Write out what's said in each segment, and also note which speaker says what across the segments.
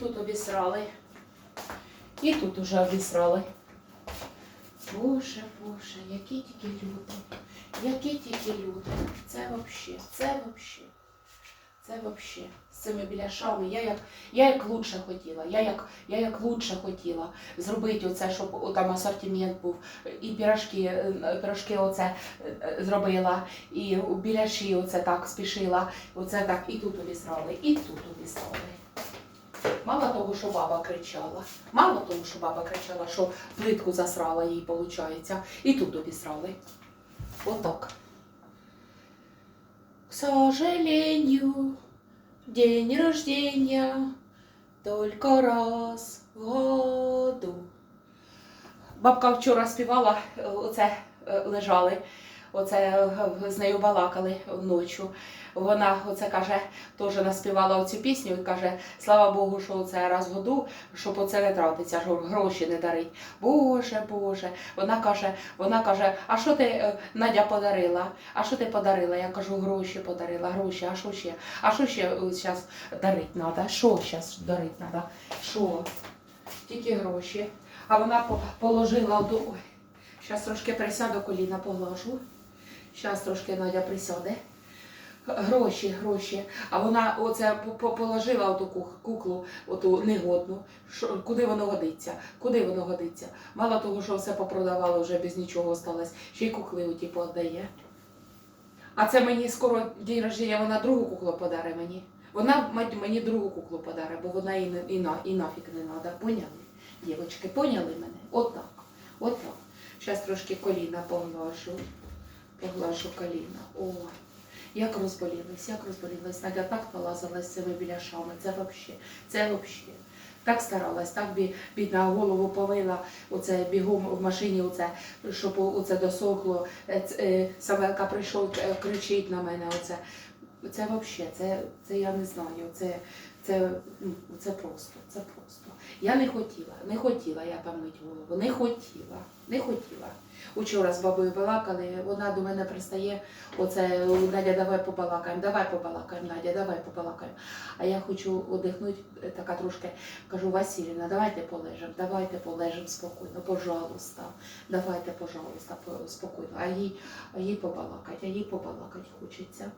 Speaker 1: тут обісрали. І тут уже обісрали. Боже, Боже, які тільки люди. Які тільки люди. Це вообще, це вообще. Це вообще. З цими біляшами. Я як, я як лучше хотіла. Я як, я як лучше хотіла зробити оце, щоб там асортимент був. І пірожки, е, пірожки оце е, зробила, і біляші оце так спішила. Оце так і тут обісрали, і тут обісрали. Мало того, що баба кричала, мало того, що баба кричала, що плитку засрала їй, виходить, і тут обісрали. Отак. К сожалению, день рождения только раз в году. Бабка вчора співала, е, оце е, лежали, оце е, з нею балакали вночі. Вона оце каже, теж наспівала оцю пісню і каже, слава Богу, що це раз в году, щоб оце не тратиться, що гроші не дарить. Боже, Боже. Вона каже, вона каже, а що ти е, Надя подарила? А що ти подарила? Я кажу, гроші подарила, гроші, а що ще? А що ще зараз дарить треба? Що зараз дарить треба? Що? Тільки гроші. А вона по- положила до. Зараз трошки присяду, коліна поглажу. Зараз трошки Надя присяде. Гроші, гроші. А вона оце по- по- положила оту куклу, оту негодну. Що, куди воно годиться? Куди воно годиться? Мало того, що все попродавало, вже без нічого осталось, ще й кукли оті пооддає. А це мені скоро день рождення, вона другу куклу подарить мені. Вона мені другу куклу подарить, бо вона і, і, на, і нафіг не треба. Поняли? Дівочки, поняли мене? Отак. Отак. Зараз трошки коліна поглажу. Поглажу коліна. О, як розболілась, як розболілась. Надя так полазилась з цими біляшами. Це взагалі. Це взагалі. Так старалась, так бі, бідна голову повила, оце бігом в машині, оце, щоб оце досохло. Е, е, Савелка прийшов, е, кричить на мене. Оце. Це взагалі, це, це я не знаю. Це, це, ну, це просто, це просто. Я не хотіла, не хотіла я мить голову, не хотіла, не хотіла. Учора з бабою балакали, вона до мене пристає, оце Надя, давай побалакаємо, давай побалакаємо, Надя, давай побалакаємо. А я хочу одихнути, е, така трошки, кажу, Василіна, давайте полежимо, давайте полежимо спокійно, пожалуйста, давайте, пожалуйста, по- спокійно. А їй, а їй побалакать, а їй побалакать хочеться.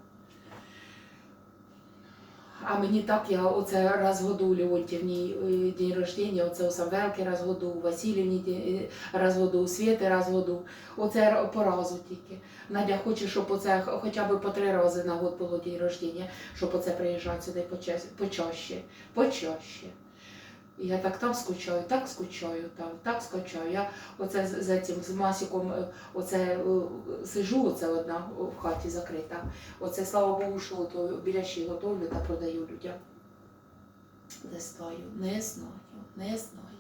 Speaker 1: А мені так, я оце раз году у Леонтівні е, день рождення, оце у Самвелки раз году, у Васильівні е, раз году, у Світи раз году. Оце по разу тільки. Надя хоче, щоб оце хоча б по три рази на год було день рождення, щоб оце приїжджати сюди почаще. почаще, почаще. І я так там скучаю, так скучаю, там, так скучаю. Я оце з, з цим з Масіком е, оце е, сижу, оце одна в хаті закрита. Оце слава Богу, що то біляші готовлю та продаю людям. Не знаю, не знаю, не знаю.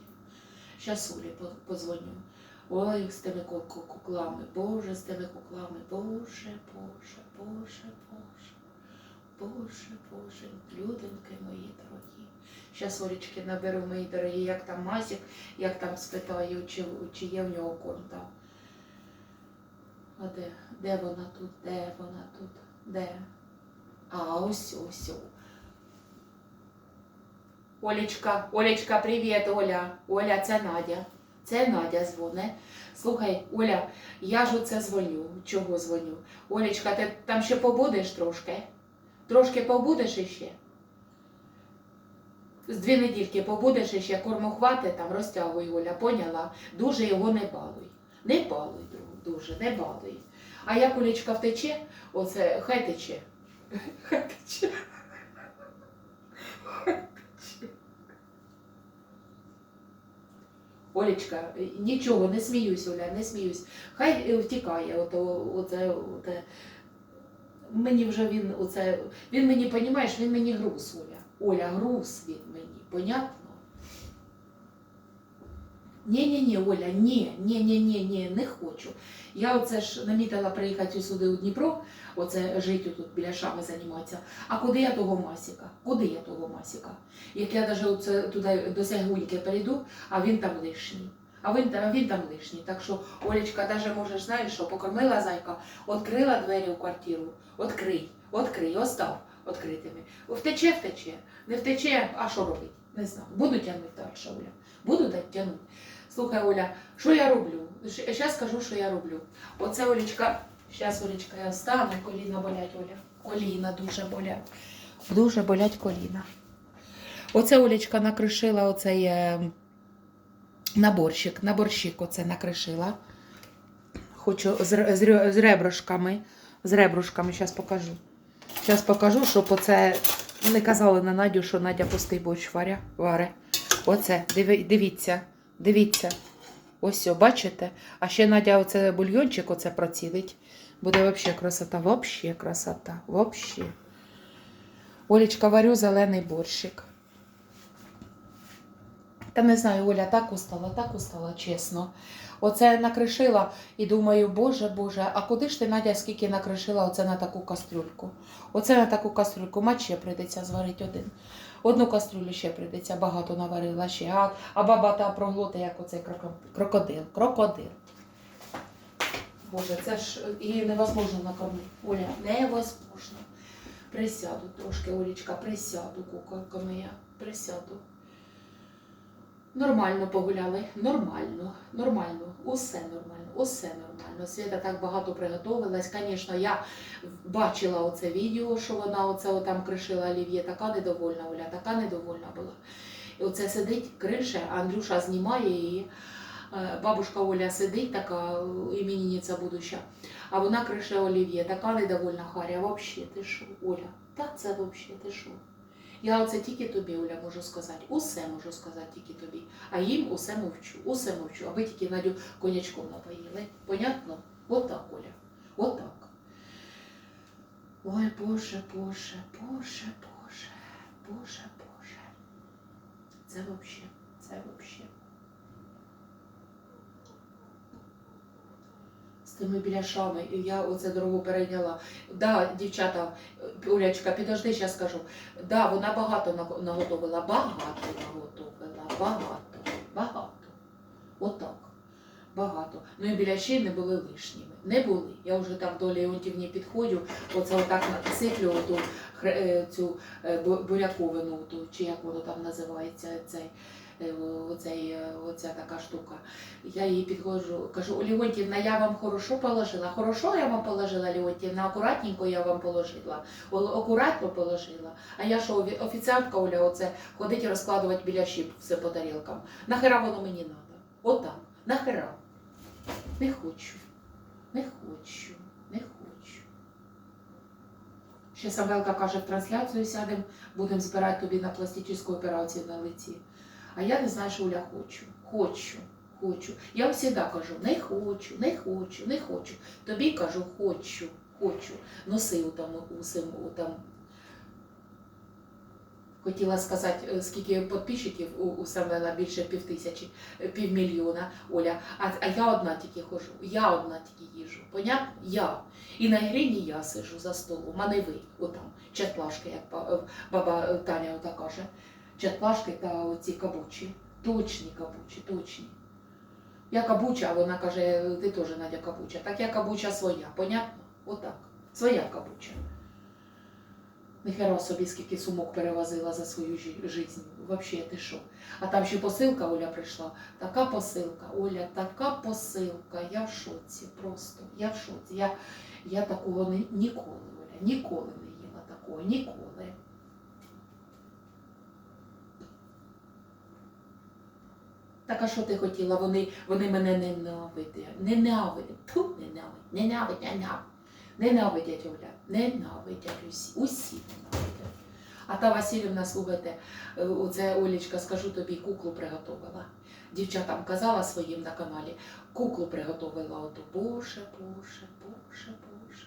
Speaker 1: Щас Олі по- подзвоню. Ой, з тими ку- ку- куклами, Боже, з тими куклами, Боже, Боже, Боже, Боже, Боже, Боже, людинки мої дорогі. Щас Олічки наберу мої дорогі, як там Масік, як там спитаю, чи, чи є в нього конта. А де? Де вона тут? Де вона тут? Де? А, ось, ось. Олечка, Олечка, привіт, Оля. Оля, це Надя. Це Надя дзвоне. Слухай, Оля, я ж оце дзвоню. Чого дзвоню? Олечка, ти там ще побудеш трошки? Трошки побудеш іще? З дві недільки побудеш іще, корму хвати, там розтягуй, Оля, поняла? Дуже його не балуй. Не балуй, друг, дуже, не балуй. А як Олечка втече, оце хай тече. Хай тече. Хай тече. Олечка, нічого, не сміюсь, Оля, не сміюсь. Хай е, втікає, ото, оце, оте. Мені вже він, оце, він мені, понімаєш, він мені груз, Оля. Оля, груз він мені, понятно? Ні-ні-ні, Оля, ні, ні, ні, не хочу. Я оце ж намітила приїхати сюди у Дніпро, оце жити тут біля шами займатися. А куди я того масіка? Куди я того масіка? Як я навіть оце туди до Сягуньки перейду, а він там лишній. А він там, він там лишній. Так що, Олечка, навіть можеш, знаєш, що покормила зайка, відкрила двері в квартиру, відкрий, відкрий, остав відкритими. Втече, втече, не втече, а що робить? Не знаю. Буду тягнути далі, Оля. Буду так тягнути. Слухай, Оля, що я роблю? Зараз скажу, що я роблю. Оце Олечка, зараз Олечка, я встану, коліна болять, Оля. Коліна дуже болять. Дуже болять коліна. Оце Олечка накришила оцей е, наборщик. Наборщик оце накришила. Хочу з, з, з ребрышками. З ребрушками, зараз покажу. Зараз покажу, щоб оце не казали на Надю, що Надя пустий борщ варя, варе. Оце, диви, дивіться, дивіться. Ось, все, бачите? А ще Надя оце бульйончик оце процілить. Буде взагалі красота, взагалі красота, взагалі. Олечка, варю зелений борщик. Та не знаю, Оля так устала, так устала, чесно. Оце накришила і думаю, боже, боже, а куди ж ти, Надя, скільки накришила оце на таку кастрюльку? Оце на таку кастрюльку, мать ще прийдеться зварити один. Одну кастрюлю ще прийдеться, багато наварила ще. А, а баба та проглоти, як оцей кроко- крокодил. Крокодил. Боже, це ж її невозможно накормити. Оля, невозможно. Присяду трошки, Олічка, присяду, куколка моя, присяду. Нормально погуляли, нормально, нормально, усе нормально, усе нормально. Свята так багато приготувалась. Звісно, я бачила оце відео, що вона оце там кришила олів'є, така недовольна Оля, така недовольна була. І оце сидить, крише, Андрюша знімає її. Е, Бабушка Оля сидить, така е, іменинниця будуща, а вона крише олів'є, така недовольна Харя. Вообще, ти що, Оля? Та це вообще, ти що? Я оце тільки тобі, Оля, можу сказати. Усе можу сказати тільки тобі. А їм усе мовчу, усе мовчу. Аби тільки Надю конячком напоїли. Понятно? Отак, Оля. Отак. Ой, Боже, Боже, Боже, Боже, Боже, Боже. Це взагалі, це вообще. З тими біляшами, і я оце дорогу перейняла. Да, дівчата, Олячка, підожди, зараз скажу. Да, вона багато наготовила, багато наготовила, багато, багато. Отак. Багато. Ну і біляші не були лишніми. Не були. Я вже так до Леонтівні підходжу, оце отак насиплю оту е, цю е, буряковину, ту, чи як воно там називається, цей, оцей, е, оця така штука. Я їй підходжу, кажу, Леонтівна, я вам хорошо положила. Хорошо я вам положила, Леонтівна, акуратненько я вам положила. Акуратно положила. А я що, офіціантка Оля, оце ходить розкладувати біляші все по тарілкам. Нахера воно мені треба? Отак. Нахера? Не хочу. Не хочу. Не хочу. Ще Самвелка каже, в трансляцію сядемо, будемо збирати тобі на пластичну операцію на лиці. А я не знаю, що Оля хочу. Хочу. Хочу. Я завжди кажу, не хочу, не хочу, не хочу. Тобі кажу, хочу, хочу. Носи там, у, там. Хотіла сказати, е, скільки підписчиків у, у Самвела більше пів тисячі, е, півмільйона, Оля. А, а я одна тільки ходжу, я одна тільки їжу. Понятно? Я. І на грині я сижу за столом, а не ви, отам, чатлашки, як е, баба Таня каже. Чатлашки та оці кабучі. Точні кабучі, точні. Я кабуча, а вона каже, ти теж Надя кабуча. Так я кабуча своя, понятно? Отак. Своя кабуча. Ніхера собі скільки сумок перевозила за свою життя. Вообще, ти що? А там ще посилка Оля прийшла. Така посилка, Оля, така посилка. Я в шоці просто. Я в шоці. Я, я такого ні- ніколи, Оля, ніколи не їла такого, ніколи. Так а що ти хотіла? Вони, вони мене ненавидять. Ненавидять. Тьфу, ненавидять, ненавидять, ненавидять. Ненавидять, Оля. Ненавидять усі. Усі ненавидять. А та Васильівна, слухайте, е, оце Олічка, скажу тобі, куклу приготувала. Дівчатам казала своїм на каналі, куклу приготувала оту. Боже, Боже, Боже, Боже.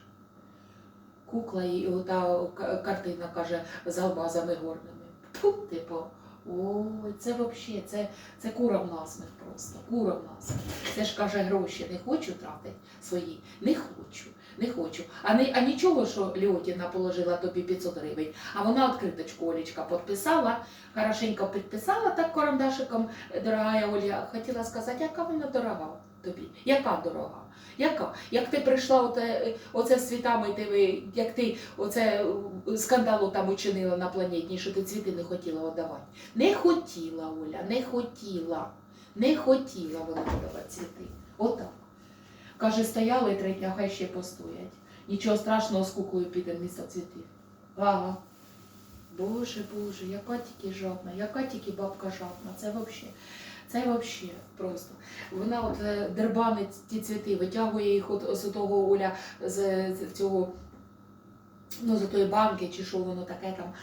Speaker 1: Кукла і ота картина каже з алмазами горними. Фу, типу, ой, це взагалі, це, це кура в насміх просто. Кура в насміх. Це ж каже, гроші не хочу тратити свої. Не хочу, не хочу. А, не, а нічого, що Льотіна положила тобі 500 гривень, а вона відкриточку Олічка підписала, хорошенько підписала так карандашиком, дорога Оля. Хотіла сказати, яка вона дорога. тобі? Яка дорога? Яка? Як ти прийшла оце з цвітами, ти, як ти оце е, скандалу там учинила на планетній, що ти цвіти не хотіла віддавати? Не хотіла, Оля, не хотіла. Не хотіла вона віддавати цвіти. Отак. Каже, стояли три дня, хай ще постоять. Нічого страшного з куклою піде місто цвітів. Ага. Боже, Боже, яка тільки жадна, яка тільки бабка жадна. Це взагалі. Це взагалі просто. Вона от е, дербанить ті цвіти, витягує їх от з того Оля з, цього, ну, з тої банки, чи що воно таке там.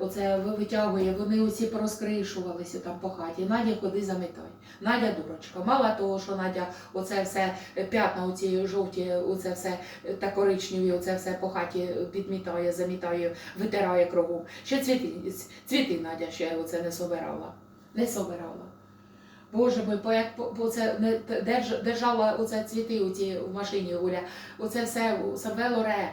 Speaker 1: Оце витягує, вони усі порозкришувалися там по хаті. Надя, ходи замітай. Надя дурочка. Мало того, що Надя оце все е, п'ятна, оці жовті, оце все е, та коричневі, оце все по хаті підмітає, замітає, витирає кругом. Ще цвіти, цвіти Надя ще оце не собирала. Не собирала. Боже мой, по як по це не держ, держала оце цвіти у ті в машині Оля. Оце все саме оре,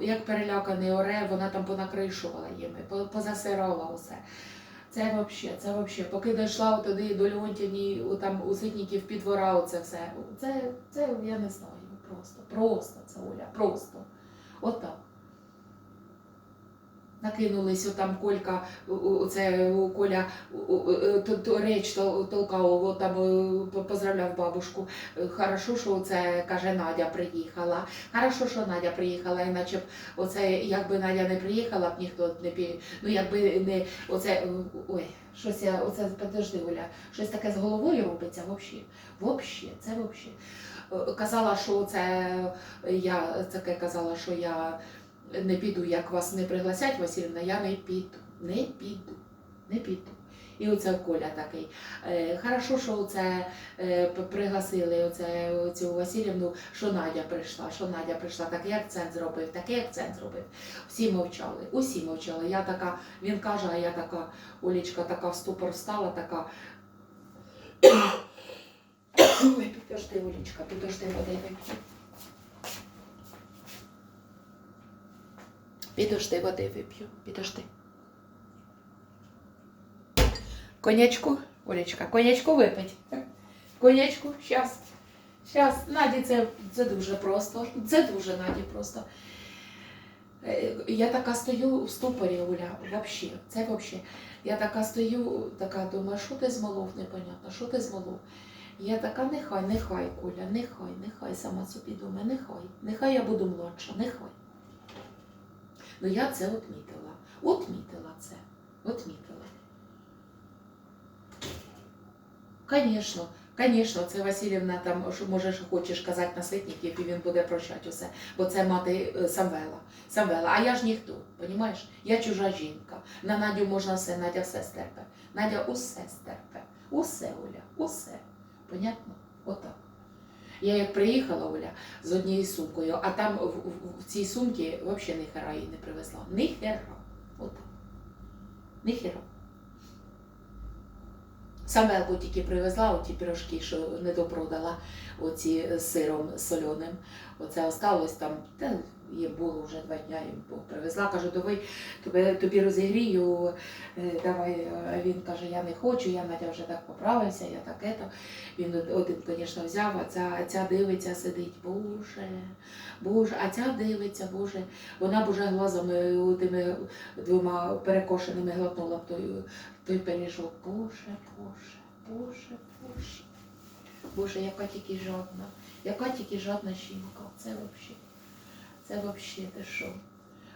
Speaker 1: як переляканий оре, вона там понакришувала їми, позасирала усе. Це взагалі, це взагалі. Поки дійшла туди до Леонтівні, у- там у ситників під двора, оце все. Це, це я не знаю. Просто, просто це Оля, просто. Отак. Накинулись отам Колька, оце Коля то- то реч тол- толкав, там е, поздравляв бабушку. Е, Хорошо, що це каже Надя приїхала. Хорошо, що Надя приїхала, іначе б оце якби Надя не приїхала, б ніхто не пі... Ну якби не оце е, ой, щось я оце подожди, Оля, щось таке з головою робиться взагалі. Взагалі, це взагалі. Казала, що це я таке казала, що я не піду, як вас не пригласять, Васильівна, я не піду. Не піду. Не піду. І оце Коля такий. Е, хорошо, що оце е, пригласили оце, цю Васильівну, що Надя прийшла, що Надя прийшла, такий акцент зробив, такий акцент зробив. Всі мовчали, усі мовчали. Я така, він каже, а я така, Олічка така в ступор встала, така. Ой, підожди, Олічка, підожди, води Підожди, води вип'ю, підожди. Конячку, Олечка, конячку випить. Конячку, щас. Щас, Наді, це, це дуже просто. Це дуже Наді просто. Е, Я така стою в ступорі, Оля, вообще, це вообще. Я така стою, така думаю, що ти змолов, непонятно, що ти змолов. Я така, нехай, нехай, Коля, нехай, нехай сама собі думає, нехай, нехай я буду младша, нехай. Ну я це отмітила. Отмітила це. Отмітила. Звісно, звісно, це Васильівна там, що може, що хочеш казати на ситників, і він буде прощати усе. Бо це мати е, Самвела. Самвела. А я ж ніхто, розумієш? Я чужа жінка. На Надю можна все, Надя все стерпе. Надя усе стерпе. Усе, Оля, усе. Понятно? Отак. Я як приїхала, Оля, з однією сумкою, а там в, в, в цій сумці взагалі ні хера її не привезла. Ні хера. Отак. Ні хера. Самелку тільки привезла, оті пірожки, що не допродала, оці з сиром соленим. Оце осталось там, та є було вже два дня, і привезла. Кажу, давай тобі, тобі розігрію, е, давай. Він каже, я не хочу, я Надя вже так поправився, я так ето. Він один, звісно, взяв, а ця, ця дивиться, сидить, боже, боже, а ця дивиться, боже. Вона б уже глазами тими двома перекошеними глотнула той, той пиріжок. Боже, боже, боже, боже. Боже, яка тільки жадна, яка тільки жадна жінка. Це взагалі. Це взагалі ти що?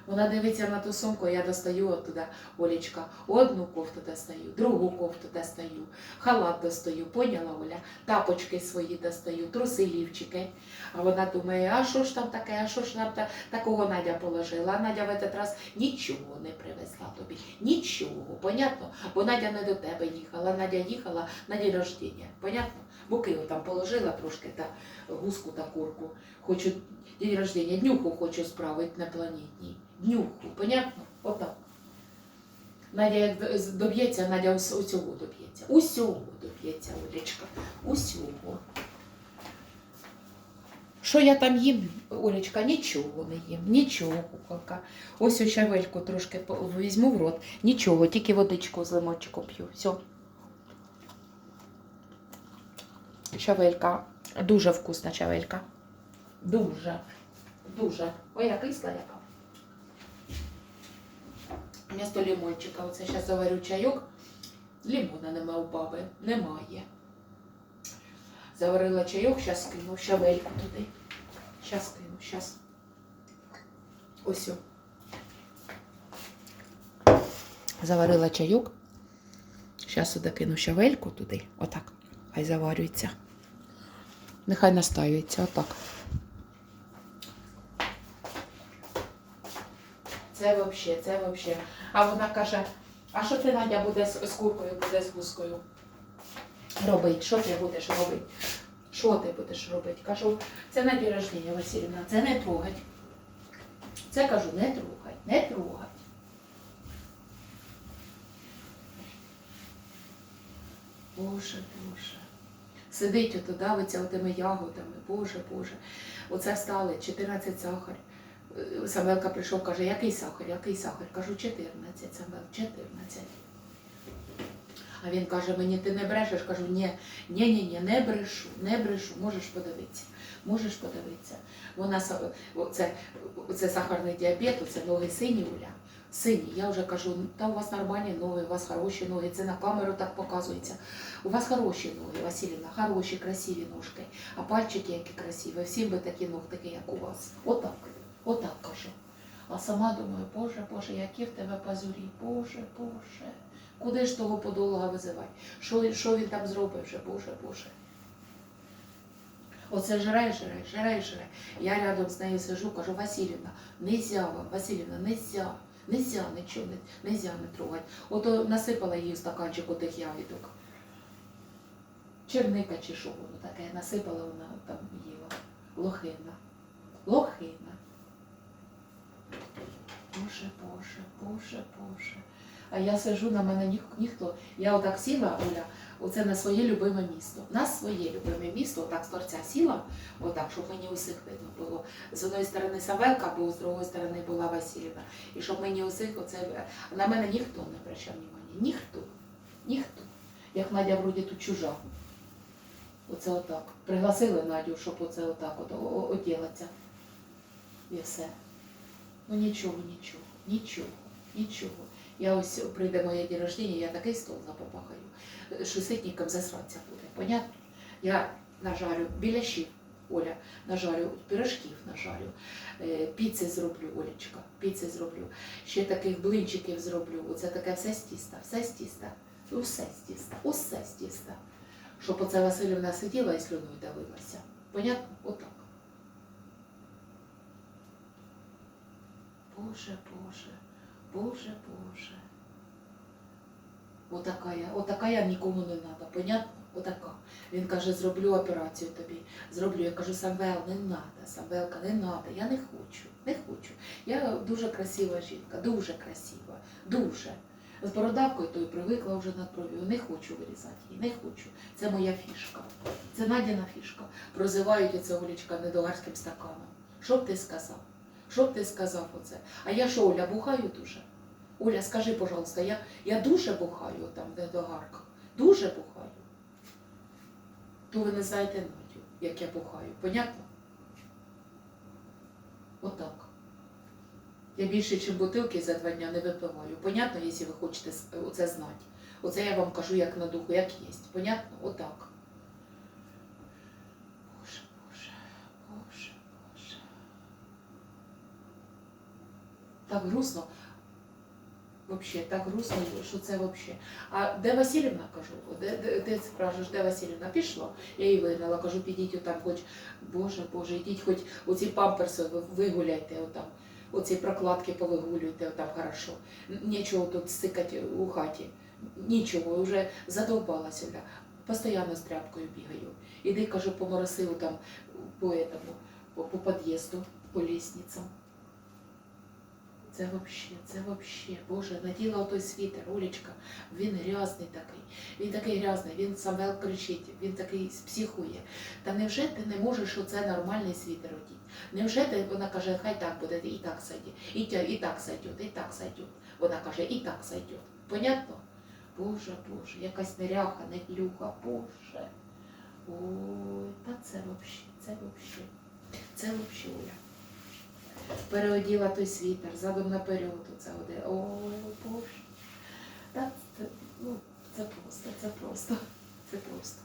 Speaker 1: Вона дивиться на ту сумку, я достаю оттуда, Олечка, одну кофту достаю, другу кофту достаю, халат достаю, поняла Оля? Тапочки свої достаю, труси лівчики. А вона думає, а що ж там таке, а що ж нам та, такого Надя положила? А Надя в этот раз нічого не привезла тобі. Нічого, понятно? Бо Надя не до тебе їхала, Надя їхала на день рождення, понятно? Буки там положила трошки та гуску та курку. Хочу день рождения, днюху хочу справити на планетній. Днюху, понятно? Отак. Надя як доб'ється, Надя усього доб'ється. Усього доб'ється, Олечка. Усього. Що я там їм, Олечка? Нічого не їм, нічого, куколка. Ось у щавельку трошки візьму в рот. Нічого, тільки водичку з лимончиком п'ю. Все. Щавелька. Дуже вкусна чавелька. Дуже. Дуже. Ой, яка кисла яка. Вмісто лимончика. Оце зараз заварю чайок. Лимона нема у баби. Немає. Заварила чайок, зараз скину щавельку туди. Зараз скину, зараз. Ось. Заварила чайок. Зараз сюди кину щавельку туди. Отак. Хай заварюється. Нехай настаюється. Отак. Це взагалі, це взагалі. А вона каже, а що ти, Надя, буде з, з куркою, буде з гускою робити? Що ти будеш робити? Що ти будеш робити? Кажу, це на день рождення, Васильівна, це не трогать. Це кажу, не трогать, не трогать. Боже, Боже. Сидить ото, давиться отими ягодами, Боже, Боже. Оце стали 14 сахар. Е, Самвелка прийшов, каже, який сахар, який сахар? Кажу, 14, Самвел, 14. А він каже, мені ти не брешеш? Кажу, ні, ні, ні, ні, не брешу, не брешу, можеш подивитися. Можеш подивитися. Вона оце, оце сахарний діабет, оце ноги сині Уля. Сині. Я вже кажу, та у вас нормальні ноги, у вас хороші ноги. Це на камеру так показується. У вас хороші ноги, Василівна, хороші, красиві ножки. А пальчики які красиві. Всім би такі ногтики, як у вас. Отак. Отак кажу. А сама думаю, Боже, Боже, які в тебе пазурі, Боже, Боже. Куди ж того подолога визивай? Що, що він там зробив вже, Боже, Боже. Оце жре, жре, жре, жре. Я рядом з нею сижу, кажу, Васильівна, нельзя вам, Васильівна, нельзя, нельзя, нічого, не, нельзя не трогати. Ото насипала в стаканчик отих ягідок. Черника чи що воно таке, насипала вона там їла. Лохина. Лохина. Боже, Боже, Боже, Боже. А я сижу, на мене ніх, ніхто. Я отак сіла, Оля, оце на своє любиме місто. На своє любиме місто, отак з торця сіла, отак, щоб мені усіх видно було. З одної сторони Савелка, бо з другої сторони була Васильівна. І щоб мені усіх оце. На мене ніхто не обращав внимання. Ніхто. Ніхто. Як Надя вроді тут чужа. Оце отак. Пригласили Надю, щоб оце отак от о- о- оділатися. І все. Ну нічого, нічого, нічого, нічого. Я ось прийде моє день рождення, я такий стол запопахаю, що ситникам засратися буде. Понятно? Я нажарю біляшів, Оля, нажарю пирожків нажарю, е, піци зроблю, Олечка, піци зроблю. Ще таких блинчиків зроблю. Оце таке все з тіста, все з тіста, усе з тіста, усе з тіста. Щоб оце Василівна сиділа і слюною давилася. Понятно? Отак. Боже, Боже, Боже, Боже. Отака я, отака я нікому не треба, понятно? Отака. Він каже, зроблю операцію тобі. Зроблю. Я кажу, Самвел, не треба, Самвелка, не треба. Я не хочу, не хочу. Я дуже красива жінка, дуже красива, дуже. З бородавкою тою привикла вже над бров'ю. Не хочу вирізати її, не хочу. Це моя фішка. Це Надіна фішка. Прозивають оце Олічка недогарським стаканом. Що б ти сказав? Що б ти сказав оце? А я що, Оля, бухаю дуже? Оля, скажи, пожалуйста, я, я дуже бухаю там в недогарках. Дуже бухаю. То ви не знаєте Надю, як я бухаю. Понятно? Отак. Я більше, ніж бутилки за два дня не випиваю. Понятно, якщо ви хочете оце знати. Оце я вам кажу як на духу, як є. Понятно? Отак. Боже, Боже, Боже, Боже. Так грустно. Вообще, так грустно, що це вообще. А де Васильівна, кажу, де, де, де спрашуєш, де Васильівна? Пішла. Я її вигнала, кажу, підіть отам, хоч, Боже, Боже, йдіть, хоч оці памперси вигуляйте отам. Оці прокладки повигулюйте отам хорошо. Нічого тут стикати у хаті. Нічого, вже задовбалася. Постоянно з тряпкою бігаю. Іди, кажу, по моросиву там, по этому, по, по під'їзду, по лестницям. Це вообще, це вообще, Боже, наділа отой світер, Олечка, він грязний такий, він такий грязний, він Самвел кричить, він такий психує. Та невже ти не можеш оце нормальний світер одіти? Невже ти, вона каже, хай так буде, і так сойде, і, і так сойдет, і так сойдет. Вона каже, і так сойдет. Понятно? Боже, Боже, якась неряха, неглюха, Боже. Ой, та це вообще, це вообще. Це вообще Оля. Переоділа той світер, задом наперед, оце оде. Ой, боже. Та це, ну, це просто, це просто, це просто.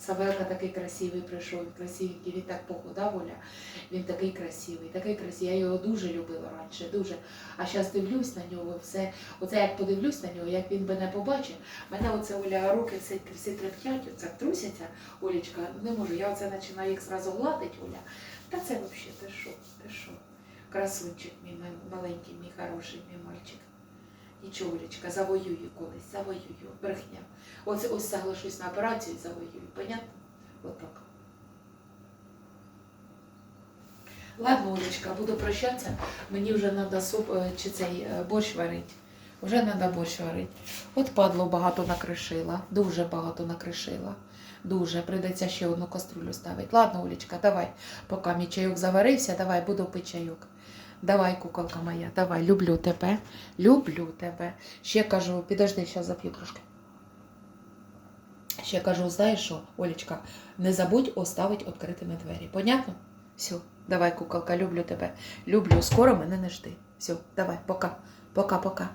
Speaker 1: Савелка такий красивий прийшов, красивенький, він так похудав, Оля. Він такий красивий, такий красивий. Я його дуже любила раніше, дуже. А зараз дивлюсь на нього, все. Оце як подивлюсь на нього, як він мене побачить, мене оце Оля руки всі, всі трептять, оце трусяться, Олечка, не можу. Я оце починаю їх зразу гладити, Оля. Та це взагалі, ти що, ти що? Красунчик мій маленький, мій хороший, мій мальчик. Нічого, Олечка, завоюю колись, завоюю, брехня. Ось ось соглашусь на операцію і завоюю. Понятно? Отак. Ладно, Олечка, буду прощатися. Мені вже треба суп е, чи цей е, борщ варити. Вже треба борщ варити. От падло багато накришила, дуже багато накришила. Дуже, прийдеться ще одну каструлю ставити. Ладно, Олечка, давай, поки мій чайок заварився, давай, буду пити чайок. Давай, куколка моя, давай, люблю тебе, люблю тебе. Ще кажу, підожди, зараз зап'ю трошки. Ще кажу, знаєш що, Олечка, не забудь оставити відкритими двері. Понятно? Все, давай, куколка, люблю тебе. Люблю, скоро мене не жди. Все, давай, пока. Пока-пока.